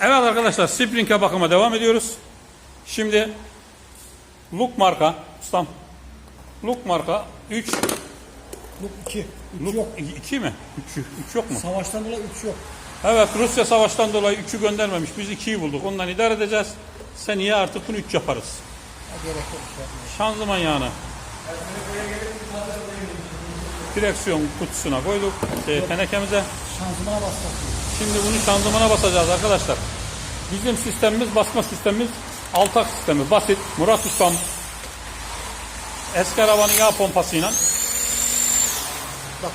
Evet arkadaşlar Spring'e bakıma devam ediyoruz. Şimdi Look marka ustam. Look marka 3 Bu iki. Üç Look yok. 2 mi? 3 3 yok mu? Savaştan dolayı üç yok. Evet Rusya savaştan dolayı 3'ü göndermemiş. Biz 2'yi bulduk. Ondan idare edeceğiz. Seneye artık bunu 3 yaparız. Şanzıman yağını direksiyon kutusuna koyduk. Şey, tenekemize. Şanzımana bassak. Şimdi bunu şanzımana basacağız arkadaşlar. Bizim sistemimiz basma sistemimiz altak sistemi. Basit. Murat Ustam eski arabanın yağ pompasıyla Bak.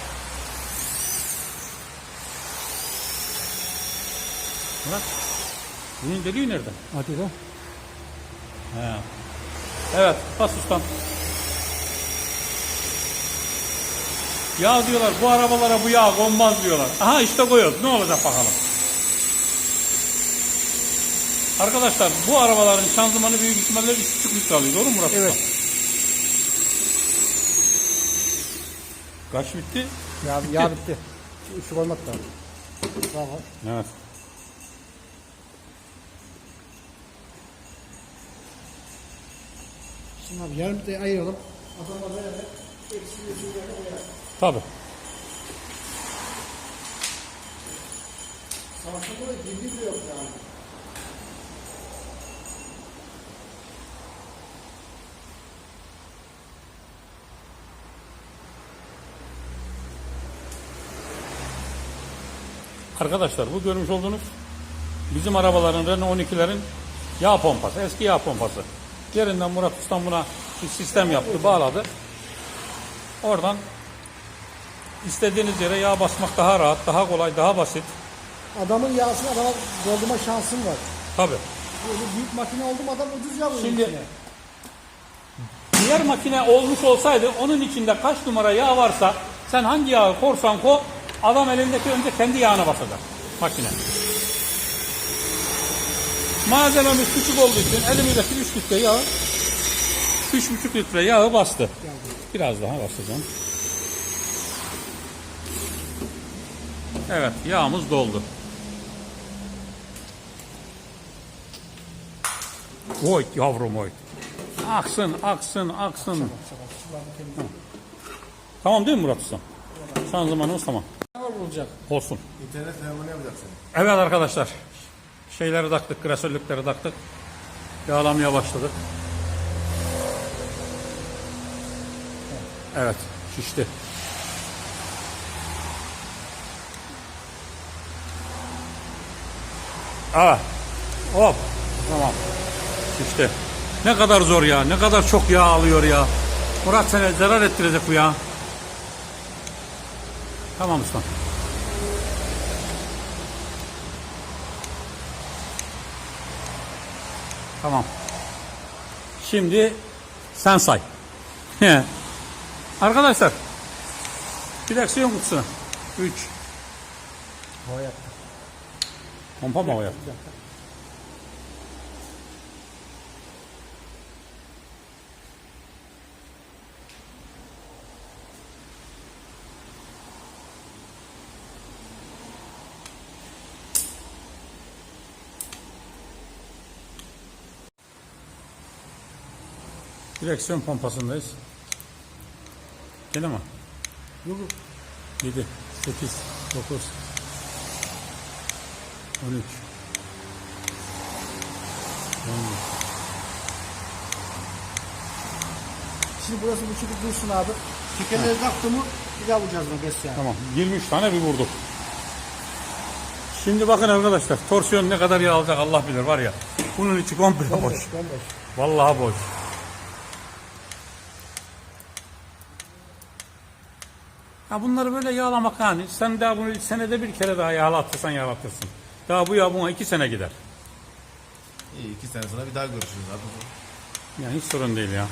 Murat bunun deliği nerede? Hadi lan. He. Evet bas ustam. Ya diyorlar bu arabalara bu yağ konmaz diyorlar. Aha işte koyuyoruz. Ne olacak bakalım. Arkadaşlar bu arabaların şanzımanı büyük ihtimalle 3,5 litre alıyor. Doğru mu Murat Evet. Kaç bitti? Ya, ya bitti. Şu ışık olmak lazım. Daha var. Evet. Şimdi abi yarım litre ayıralım. Adamla böyle eksi yüz üzerine koyalım. Tabii. Arkadaşlar bu görmüş olduğunuz bizim arabaların Renault 12'lerin yağ pompası. Eski yağ pompası. Yerinden Murat Ustam buna bir sistem yaptı, bağladı. Oradan istediğiniz yere yağ basmak daha rahat, daha kolay, daha basit. Adamın yağsını adama doldurma şansın var. Tabi. Böyle büyük makine oldu mu adam ucuz yağ Şimdi- içine. Diğer makine olmuş olsaydı onun içinde kaç numara yağ varsa sen hangi yağı korsan ko adam elindeki önce kendi yağına basacak makine. Malzememiz küçük olduğu için elimizdeki 3 litre yağı 3,5 litre yağı bastı. Biraz daha basacağım. Evet yağımız doldu. Oy yavrum oy. Aksın, aksın, aksın. Tamam değil mi Murat Usta? Şanzımanımız tamam. Bulacak? Olsun. İnternet fenomeni yapacaksın. Evet arkadaşlar. Şeyleri taktık, klasörlükleri taktık. Yağlamaya başladık. Evet, şişti. Ah, hop, tamam. Şişti. Ne kadar zor ya, ne kadar çok yağ alıyor ya. Murat seni zarar ettirecek bu ya. Tamam usta. Tamam. Şimdi sen say. Arkadaşlar. Direksiyon kutusu. 3. Hava yaptı. Pompa mı o yaptı? Direksiyon pompasındayız. Mi? Yok yok. 7, 8, 9, 13, 14. Şimdi burası bu çubuk dursun abi. Tekerleri taktı mı bir daha vuracağız mı bes yani. Tamam 23 tane bir vurduk. Şimdi bakın arkadaşlar torsiyon ne kadar yağ alacak Allah bilir var ya. Bunun içi komple boş. Bomboş. Vallahi boş. Ha bunları böyle yağlamak yani sen daha bunu senede bir kere daha yağlatırsan yağlatırsın. Daha bu yağ buna iki sene gider. İyi iki sene sonra bir daha görüşürüz abi. Yani hiç sorun değil ya.